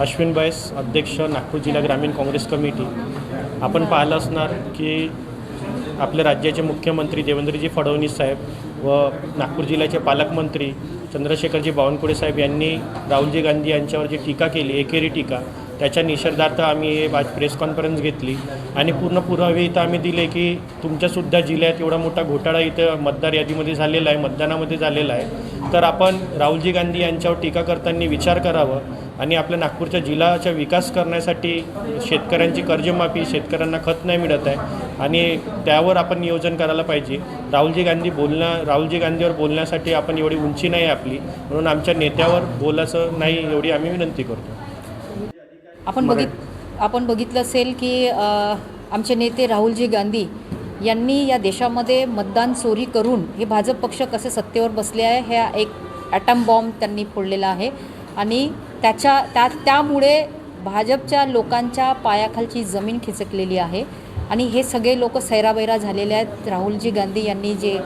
अश्विन बैस अध्यक्ष नागपूर जिल्हा ग्रामीण काँग्रेस कमिटी. आपण पाहिलं असणार की आपल्या राज्याचे मुख्यमंत्री देवेंद्रजी फडणवीस साहेब व नागपूर जिल्ह्याचे पालकमंत्री चंद्रशेखरजी बावनकुळे साहेब यांनी राहुलजी गांधी यांच्यावर जी टीका केली एकेरी टीका त्याच्या निषेधार्थ आम्ही हे आज प्रेस कॉन्फरन्स घेतली. आणि पूर्ण पुरावे इथं आम्ही दिले की तुमच्यासुद्धा जिल्ह्यात एवढा मोठा घोटाळा इथं मतदार यादीमध्ये झालेला आहे मतदानामध्ये झालेला आहे. तर आपण राहुलजी गांधी यांच्यावर टीका करताना विचार करावा आणि आपल्या नागपूरच्या जिल्ह्याचा विकास करण्यासाठी शेतकऱ्यांची कर्जमाफी शेतकऱ्यांना खत नाही मिळत आहे. आणि त्यावर आपण नियोजन करायला पाहिजे. राहुलजी गांधी बोलण्या राहुलजी गांधीवर बोलण्यासाठी आपण एवढी उंची नाही आपली. म्हणून आमच्या नेत्यावर बोलायचं नाही एवढी आम्ही विनंती करतो. आपण बघित आपण बघितलं असेल की आमचे नेते राहुलजी गांधी यांनी या देशामध्ये मतदान चोरी करून हे भाजप पक्ष कसे सत्तेवर बसले आहे ह्या एक ॲटम बॉम्ब त्यांनी फोडलेला आहे. आणि त्याच्या त्या त्यामुळे भाजपच्या लोकांच्या पायाखालची जमीन खिचकलेली आहे. आणि हे सगळे लोक सैराबैरा झालेले आहेत राहुलजी गांधी यांनी जे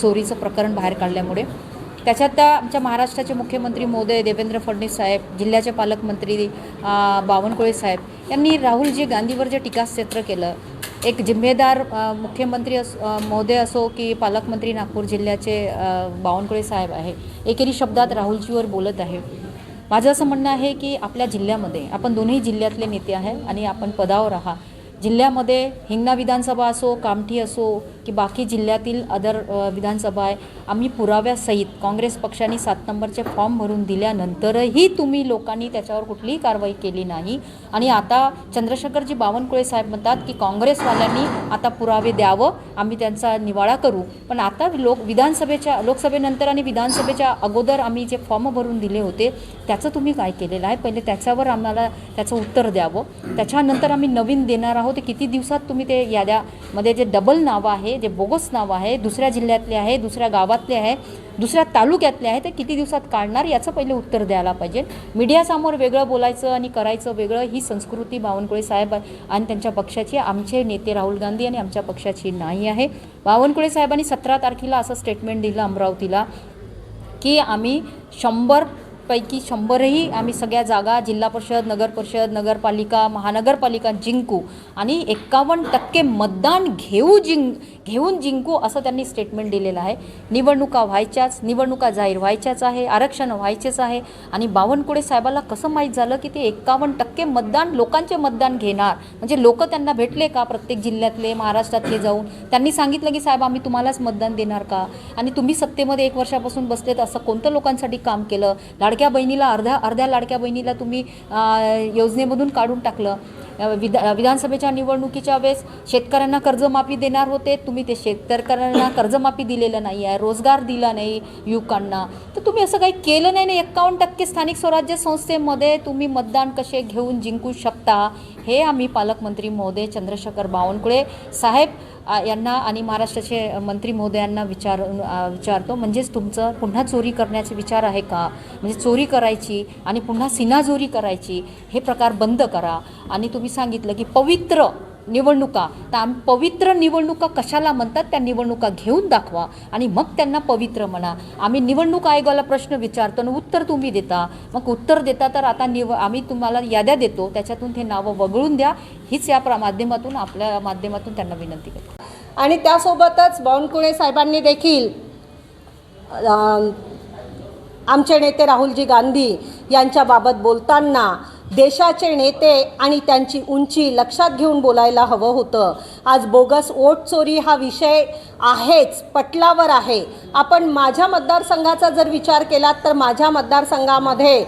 चोरीचं प्रकरण बाहेर काढल्यामुळे. त्याच्यात त्या आमच्या महाराष्ट्राचे मुख्यमंत्री मोदय देवेंद्र फडणवीस साहेब जिल्ह्याचे पालकमंत्री बावनकुळे साहेब यांनी राहुलजी गांधीवर जे टीकास्त्र केलं एक जिम्मेदार मुख्यमंत्री अस अ, महोदय असो की पालकमंत्री नागपूर जिल्ह्याचे बावनकुळे साहेब आहे एकेरी शब्दात राहुलजीवर बोलत आहे. माझं असं म्हणणं आहे की आपल्या जिल्ह्यामध्ये आपण दोन्ही जिल्ह्यातले नेते आहे आणि आपण पदावर आहात जिल्ह्यामध्ये हिंगणा विधानसभा असो कामठी असो की बाकी जिल्ह्यातील अदर विधानसभा आहे आम्ही पुराव्यासहित काँग्रेस पक्षाने सात नंबरचे फॉर्म भरून दिल्यानंतरही तुम्ही लोकांनी त्याच्यावर कुठलीही कारवाई केली नाही. आणि आता चंद्रशेखरजी बावनकुळे साहेब म्हणतात की काँग्रेसवाल्यांनी आता पुरावे द्यावं आम्ही त्यांचा निवाळा करू. पण आता लोक विधानसभेच्या लोकसभेनंतर आणि विधानसभेच्या अगोदर आम्ही जे फॉर्म भरून दिले होते त्याचं तुम्ही काय केलेलं आहे? पहिले त्याच्यावर आम्हाला त्याचं उत्तर द्यावं. त्याच्यानंतर आम्ही नवीन देणार आहोत. ते किती दिवसात तुम्ही ते याद्यामध्ये जे डबल नावं आहे जे बोगस नावं आहे दुसऱ्या जिल्ह्यातले आहे दुसऱ्या गावातले आहे दुसऱ्या तालुक्यातले आहे ते किती दिवसात काढणार याचं पहिले उत्तर द्यायला पाहिजे. मीडियासमोर वेगळं बोलायचं आणि करायचं वेगळं ही संस्कृती बावनकुळे साहेब आणि त्यांच्या पक्षाची आमचे नेते राहुल गांधी आणि आमच्या पक्षाची नाही आहे. बावनकुळे साहेबांनी सतरा तारखेला असं स्टेटमेंट दिलं अमरावतीला की आम्ही शंभर पैकी शंभरही आम्ही सगळ्या जागा जिल्हा परिषद नगर परिषद नगरपालिका महानगरपालिका जिंकू आणि एक्कावन्न टक्के मतदान घेऊ जिंक घेऊन जिंकू असं त्यांनी स्टेटमेंट दिलेलं आहे. निवडणुका व्हायच्याच निवडणुका जाहीर व्हायच्याच आहे आरक्षण व्हायचेच आहे आणि बावनकुळे साहेबाला कसं माहीत झालं की ते एक्कावन्न टक्के मतदान लोकांचे मतदान घेणार. म्हणजे लोक त्यांना भेटले का प्रत्येक जिल्ह्यातले महाराष्ट्रातले जाऊन? त्यांनी सांगितलं की साहेब आम्ही तुम्हालाच मतदान देणार का? आणि तुम्ही सत्तेमध्ये एक वर्षापासून बसलेत असं कोणतं लोकांसाठी काम केलं? लाडक्या बहिणीला अर्ध्या अर्ध्या लाडक्या बहिणीला तुम्ही योजनेमधून काढून टाकलं. विधा विधानसभेच्या निवडणुकीच्या वेळेस शेतकऱ्यांना कर्जमाफी देणार होते. तुम्ही ते शेतकऱ्यांना कर्जमाफी दिलेलं नाही आहे रोजगार दिला नाही युवकांना. तर तुम्ही असं काही केलं नाही ना? एक्कावन्न टक्के स्थानिक स्वराज्य संस्थेमध्ये तुम्ही मतदान कसे घेऊन जिंकू शकता? हे आम्ही पालकमंत्री महोदय चंद्रशेखर बावनकुळे साहेब यांना आणि महाराष्ट्राचे मंत्री महोदयांना विचार विचारतो. म्हणजेच तुमचं पुन्हा चोरी करण्याचे विचार आहे का? म्हणजे चोरी करायची आणि पुन्हा सिनाजोरी करायची हे प्रकार बंद करा. आणि तुम्ही सांगितलं की पवित्र निवडणुका. तर आम पवित्र निवडणुका कशाला म्हणतात? त्या निवडणुका घेऊन दाखवा आणि मग त्यांना पवित्र म्हणा. आम्ही निवडणूक आयोगाला प्रश्न विचारतो आणि उत्तर तुम्ही देता. मग उत्तर देता तर आता निव आम्ही तुम्हाला याद्या देतो. त्याच्यातून ते नावं वगळून द्या. हीच या प्र माध्यमातून आपल्या माध्यमातून त्यांना विनंती करतो. आणि त्यासोबतच बावनकुळे साहेबांनी देखील आमचे नेते राहुलजी गांधी यांच्याबाबत बोलताना देशाचे नेते आणि त्यांची उंची लक्षात घेऊन बोलायला हवं होतं. आज बोगस वोट चोरी हा विषय आहेच पटलावर आहे. आपण माझ्या मतदारसंघाचा जर विचार केलात तर माझ्या मतदारसंघामध्ये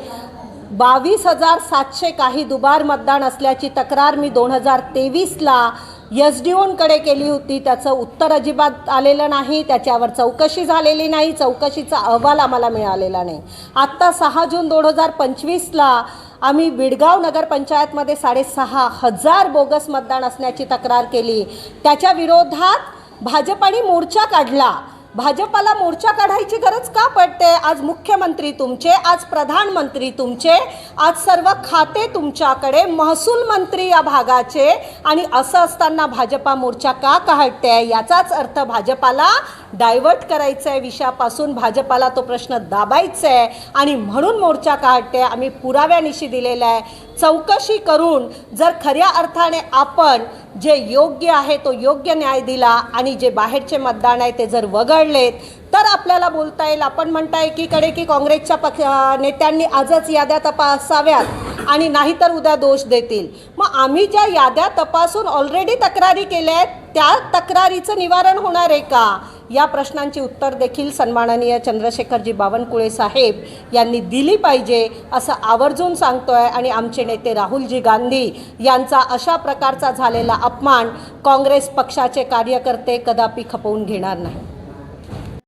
बावीस हजार सातशे काही दुबार मतदान असल्याची तक्रार मी दोन हजार तेवीसला एस डी ओनकडे केली होती. त्याचं उत्तर अजिबात आलेलं नाही त्याच्यावर चौकशी झालेली नाही चौकशीचा अहवाल आम्हाला मिळालेला नाही. आत्ता सहा जून दोन हजार पंचवीसला आम्ही बिडगाव नगरपंचायतमध्ये साडेसहा हजार बोगस मतदान असण्याची तक्रार केली. त्याच्या विरोधात भाजपाने मोर्चा काढला. भाजपाला मोर्चा काढायची गरज का पडते? आज मुख्यमंत्री तुमचे आज प्रधानमंत्री तुमचे आज सर्व खाते तुमच्याकडे महसूल मंत्री या भागाचे. आणि असं असताना भाजपा मोर्चा का काढते? याचाच अर्थ भाजपाला डायव्हर्ट करायचं आहे विषयापासून. भाजपाला तो प्रश्न दाबायचा आहे आणि म्हणून मोर्चा काढते. आम्ही पुराव्यानिशी दिलेला आहे. चौकशी करून जर खऱ्या अर्थाने आपण जे योग्य आहे तो योग्य न्याय दिला आणि जे बाहेरचे मतदान आहे ते जर वगळलेत तर आपल्याला बोलता येईल. आपण म्हणता एकीकडे की काँग्रेसच्या पक्ष नेत्यांनी आजच याद्या तपासाव्यात आणि नाहीतर उद्या दोष देतील. मग आम्ही ज्या याद्या तपासून ऑलरेडी तक्रारी केल्या आहेत त्या तक्रारीचं निवारण होणार आहे का? या प्रश्नांची उत्तर देखील सन्माननीय चंद्रशेखरजी बावनकुळे साहेब यांनी दिली पाहिजे असं आवर्जून सांगतोय आणि आमचे नेते राहुलजी गांधी यांचा अशा प्रकारचा झालेला अपमान काँग्रेस पक्षाचे कार्यकर्ते कदापि खपवून घेणार नाही